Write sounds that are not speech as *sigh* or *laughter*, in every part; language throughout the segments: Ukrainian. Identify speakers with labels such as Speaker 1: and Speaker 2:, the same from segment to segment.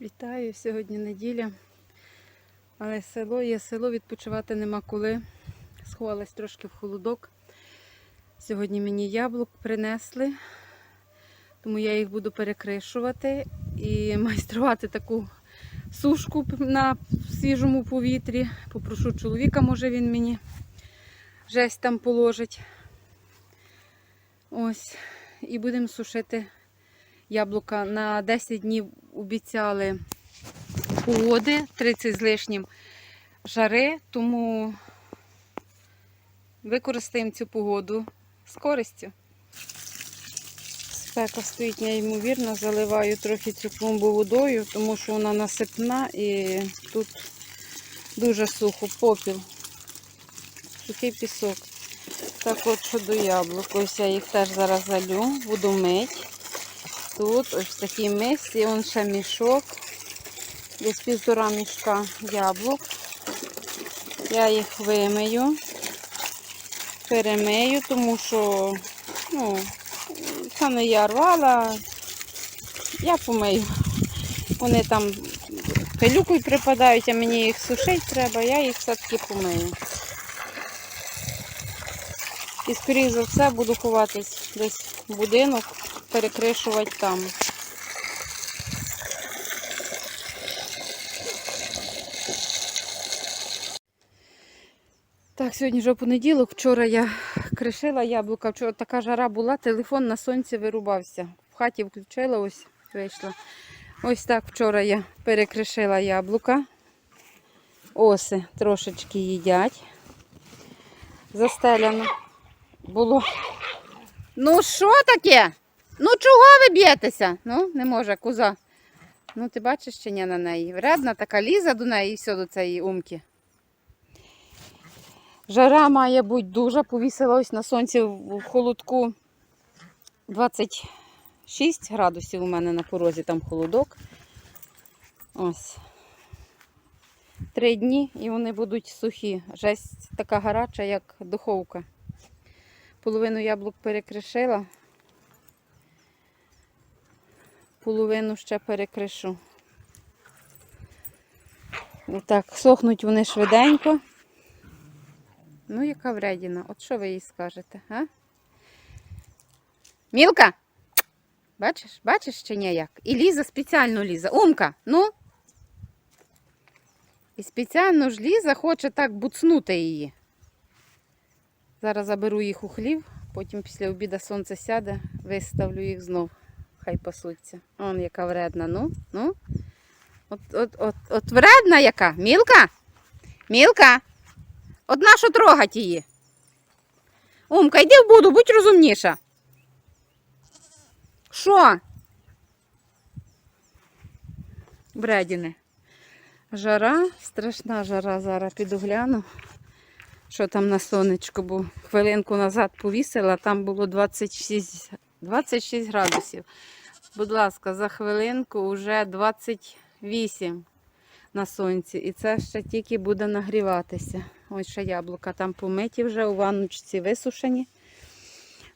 Speaker 1: Вітаю, сьогодні неділя. Але село є село, відпочивати нема коли. Сховалась трошки в холодок. Сьогодні мені яблук принесли, тому я їх буду перекришувати і *laughs* майструвати таку сушку на свіжому повітрі. Попрошу чоловіка, може він мені жесть там положить. Ось. І будемо сушити яблука. На 10 днів обіцяли погоди, 30 з лишнім жари, тому використаємо цю погоду з користю. Спека стоїть неймовірно, заливаю трохи цю клумбу водою, тому що вона насипна і тут дуже сухо, попіл, сухий пісок. Так от щодо яблук, ось я їх теж зараз залю, буду мить. Тут ось в такій мисці, он ще мішок, десь півтора мішка яблук. Я їх вимию, перемию, тому що ну, це не я рвала, я помию. Вони там пилюкою припадають, а мені їх сушити треба, я їх все-таки помию. І, скоріш за все, буду ховатись десь в будинок, перекришувати там. Так, сьогодні вже понеділок. Вчора я кришила яблука. Вчора така жара була, телефон на сонці вирубався. В хаті включила, ось вийшла. Ось так вчора я перекришила яблука. Оси трошечки їдять. Застеляно було. Ну що таке? Ну чого ви б'єтеся? Ну, не може, коза. Ну, ти бачиш чи ні на неї? Вредна така ліза до неї і все до цієї умки. Жара має бути дуже. Повісила на сонці в холодку 26 градусів у мене на порозі, там холодок. Ось. Три дні і вони будуть сухі. Жесть така гаряча, як духовка. Половину яблук перекришила. Половину ще перекришу. Отак, сохнуть вони швиденько. Ну, яка вредіна. От що ви їй скажете, а? Мілка? Бачиш, бачиш чи ні як? І Ліза спеціально Ліза. Умка, ну. І спеціально ж Ліза хоче так буцнути її. Зараз заберу їх у хлів, потім після обіду сонце сяде, виставлю їх знов. Хай пасуться. Он яка вредна, ну, ну. От, от, от, от вредна яка? Мілка? Мілка? От нащо трогать її? Умка, йди в буду, будь розумніша. Що? Бредіни. Жара, страшна жара, зараз піду гляну. Що там на сонечку, бо хвилинку назад повісила, там було 26, 26 градусів. Будь ласка, за хвилинку вже 28 на сонці. І це ще тільки буде нагріватися. Ось ще яблука там помиті вже у ванночці висушені.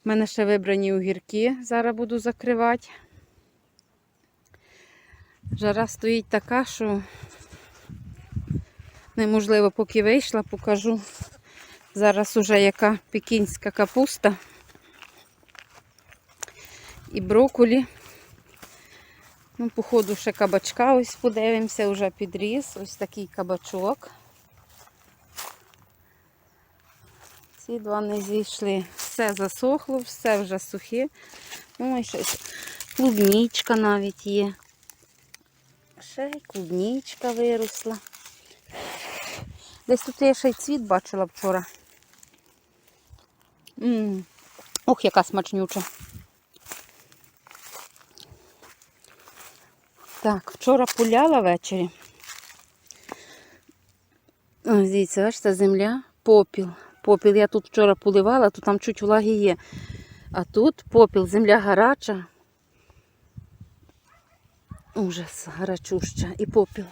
Speaker 1: У мене ще вибрані огірки, зараз буду закривати. Жара стоїть така, що неможливо, поки вийшла, покажу. Зараз уже яка пекінська капуста і брокколі. Ну, походу, ще кабачка ось подивимося, вже підріс. Ось такий кабачок. Ці два не зійшли. Все засохло, все вже сухе. Ну, і щось. Клубнічка навіть є. Ще й клубнічка виросла. Десь тут я ще й цвіт бачила вчора. М, Ох, яка смачнюча. Так, вчора пуляла ввечері. Ось, дивіться, бачите, земля, попіл. Попіл я тут вчора поливала, то там чуть влаги є. А тут попіл, земля гаряча. Ужас, гарячуща. І попіл.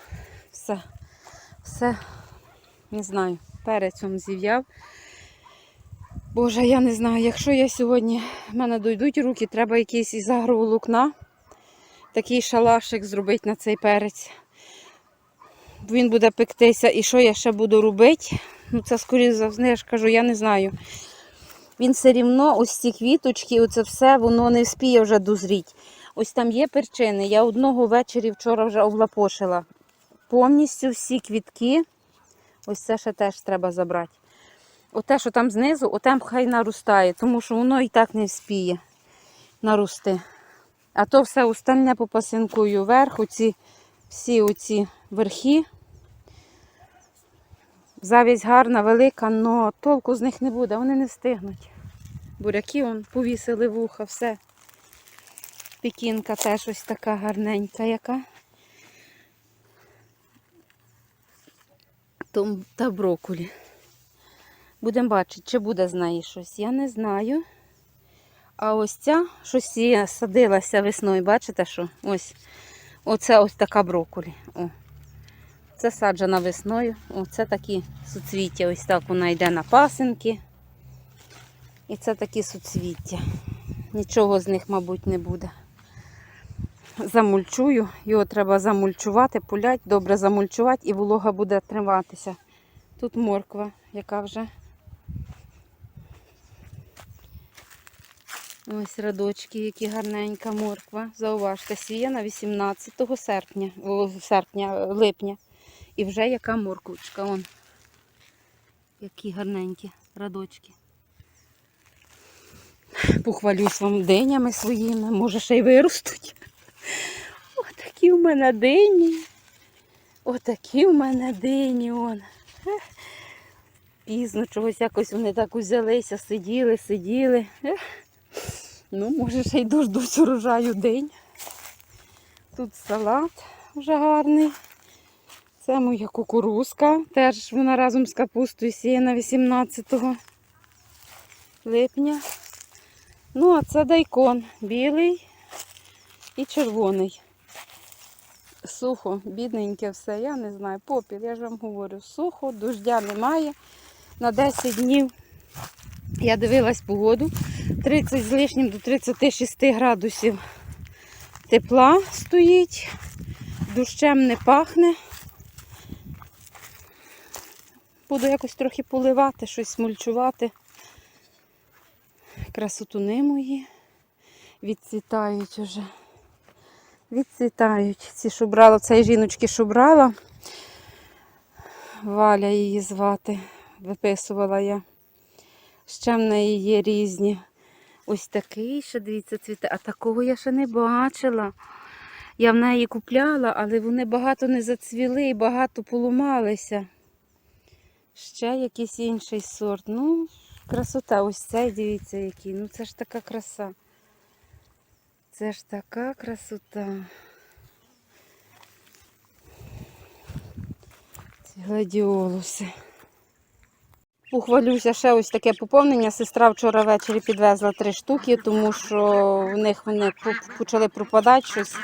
Speaker 1: Все, все, не знаю, перецем зів'яв. Боже, я не знаю, якщо я сьогодні в мене дойдуть руки, треба якийсь із агроволокна такий шалашик зробити на цей перець. Він буде пектися. І що я ще буду робити? Ну, це скоріше за все, я ж кажу, я не знаю. Він все рівно, ось ці квіточки, оце все, воно не вспіє вже дозріти. Ось там є перчини. Я одного ввечері вчора вже облапошила. Повністю всі квітки. Ось це ще теж треба забрати. Оте, що там знизу, оте хай наростає, тому що воно і так не вспіє нарости. А то все остальне попасинкую вверх, оці, всі оці верхи. Завість гарна, велика, але толку з них не буде, вони не встигнуть. Буряки он повісили вуха, все. Пекінка теж ось така гарненька яка. Та брокулі. Будемо бачити, чи буде з неї щось. Я не знаю. А ось ця, щось садилася весною, бачите, що? Ось. Оце ось така брокулі. О. Це саджена весною. Оце такі суцвіття. Ось так вона йде на пасинки. І це такі суцвіття. Нічого з них, мабуть, не буде. Замульчую. Його треба замульчувати, пулять, добре замульчувати і волога буде триматися. Тут морква, яка вже. Ось радочки, які гарненька морква. Зауважте, сіяна 18 серпня, серпня, липня. І вже яка морквочка. Вон. Які гарненькі радочки. Похвалюсь вам динями своїми, може ще й виростуть. Отакі в мене дині. Отакі в мене дині. Он. Пізно чогось якось вони так узялися, сиділи, сиділи. Ну, може, ще й дождусь урожаю день. Тут салат вже гарний. Це моя кукурузка. Теж вона разом з капустою сіяна 18 липня. Ну, а це дайкон білий і червоний. Сухо, бідненьке все, я не знаю. Попіл, я ж вам говорю, сухо, дождя немає. На 10 днів я дивилась погоду. 30 з лишнім до 36 градусів тепла стоїть, дощем не пахне. Буду якось трохи поливати, щось мульчувати. Красотуни мої відцвітають уже. Відцвітають. Ці що брала, цієї жіночки, що брала. Валя її звати, виписувала я. Ще в неї є різні. Ось такий ще, дивіться, цвіте. А такого я ще не бачила. Я в неї купляла, але вони багато не зацвіли і багато поламалися. Ще якийсь інший сорт. Ну, красота. Ось цей, дивіться, який. Ну це ж така краса. Це ж така красота. Ці гладіолуси. Похвалюся, ще ось таке поповнення. Сестра вчора ввечері підвезла три штуки, тому що в них вони почали пропадати щось.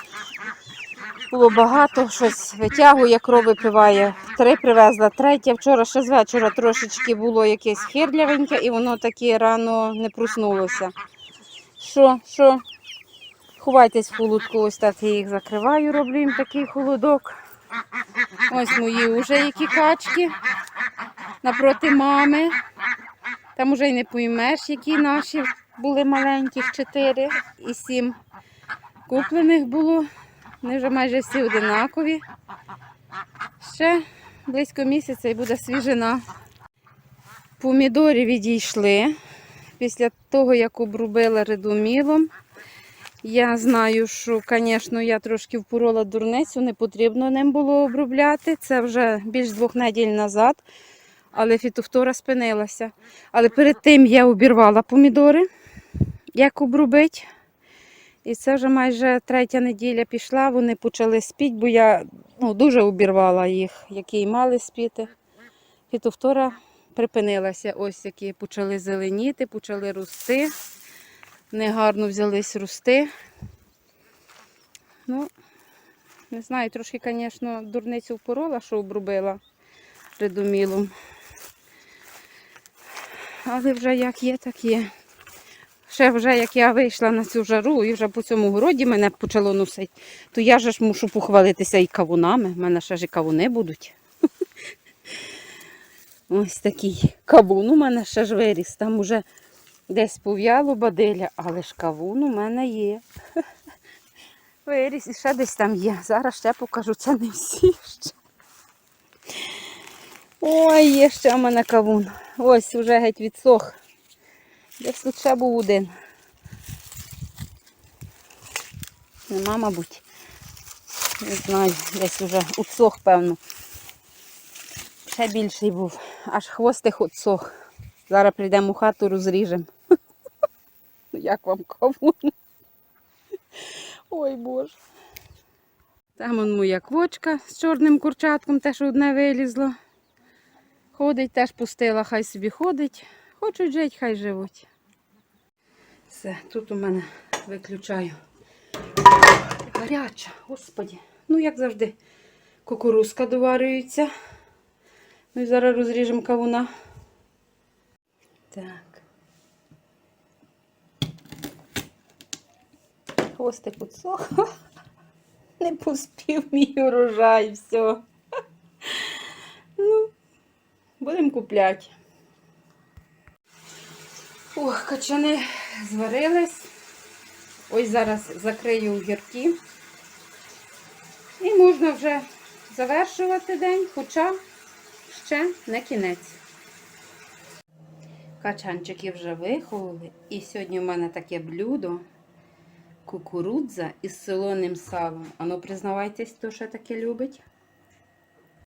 Speaker 1: Було багато, щось витягує, кров випиває. Три привезла, третя. Вчора ще з вечора трошечки було якесь хирлявеньке, і воно таке рано не проснулося. Що, що? Ховайтесь в холодку, ось так я їх закриваю, роблю їм такий холодок. Ось мої вже які качки напроти мами. Там уже й не поймеш, які наші були маленьких, чотири і сім куплених було. Вони вже майже всі одинакові. Ще близько місяця і буде свіжина. Помідори відійшли після того, як обрубила редомілом. Я знаю, що, звісно, я трошки впорола дурницю, не потрібно ним було обробляти. Це вже більш двох неділь назад, але фітофтора спинилася. Але перед тим я обірвала помідори, як обробити. І це вже майже третя неділя пішла, вони почали спіти, бо я ну, дуже обірвала їх, які мали спіти. Фітофтора припинилася, ось які почали зеленіти, почали рости. Негарно взялись рости. Ну, не знаю, трошки, звісно, дурницю впорола, що обробила редомілом. Але вже як є, так є. ще вже як я вийшла на цю жару і вже по цьому городі мене почало носити, то я ж мушу похвалитися і кавунами. У мене ще ж і кавуни будуть. *laughs* Ось такий кавун у мене ще ж виріс. Там уже десь пов'яло бадиля, але ж кавун у мене є. *laughs* Виріс і ще десь там є. Зараз ще покажу, це не всі ще. Ой, є ще в мене кавун. Ось уже геть відсох. Десь тут ще був один. Нема, мабуть. Не знаю, десь уже відсох, певно. Ще більший був. Аж хвостик відсох. Зараз прийдемо у хату, розріжемо. Ну, Як вам кавун? Ой Боже. Там он моя квочка з чорним курчатком, теж одне вилізло. Ходить, теж пустила, хай собі ходить. Хочуть жити, хай живуть. Все, тут у мене виключаю. Гаряча, господі. Ну, як завжди, кукурузка доварюється. Ну і зараз розріжемо кавуна. Так. Хвостик підсох. *laughs* Не поспів мій урожай, все. Ну, будемо купляти. Ох, качани зварились. Ось зараз закрию огірки. І можна вже завершувати день, хоча ще не кінець. Качанчики вже виховали. І сьогодні в мене таке блюдо кукурудза із солоним салом. Ану, признавайтесь, хто ще таке любить.